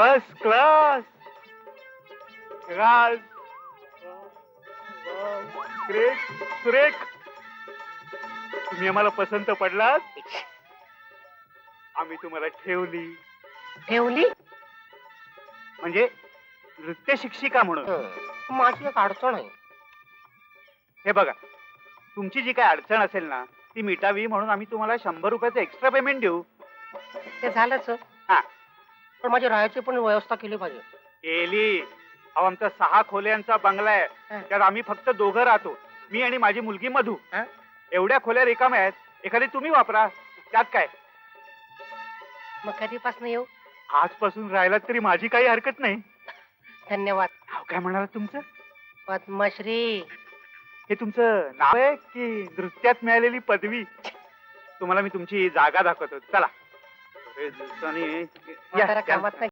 First class राज great सुरेख तुम्ही आम्हाला पसंत पडलात? आम्ही तुम्हाला ठेवली. ठेवली? म्हणजे नृत्य शिक्षिका म्हणून. माझी एक अडचण आहे. हे बघा तुमची जी काय अडचण असेल ना ती मिटावी म्हणून आम्ही तुम्हाला शंभर रुपयाचं एक्स्ट्रा पेमेंट देऊ. ते झालंच. हा. पण माझी राहायची पण व्यवस्था केली पाहिजे. केली अहो आमचा सहा खोल्यांचा बंगला आहे. त्यात आम्ही फक्त दोघं राहतो. मी आणि माझी मुलगी मधू? एवढ्या खोल्या रिकाम्या आहेत. एखादी तुम्ही वापरा. त्यात काय? मग कधीपासून येऊ? आजपासून राहिला तरी माझी काही हरकत नाही. धन्यवाद. नाव काय म्हणाला तुमचं? पद्मश्री. हे तुमचं नाव आहे की नृत्यात मिळालेली पदवी? तुम्हाला मी तुमची जागा दाखवतो. चला. दिवसांनी- या, म्हातारा कामात नाही.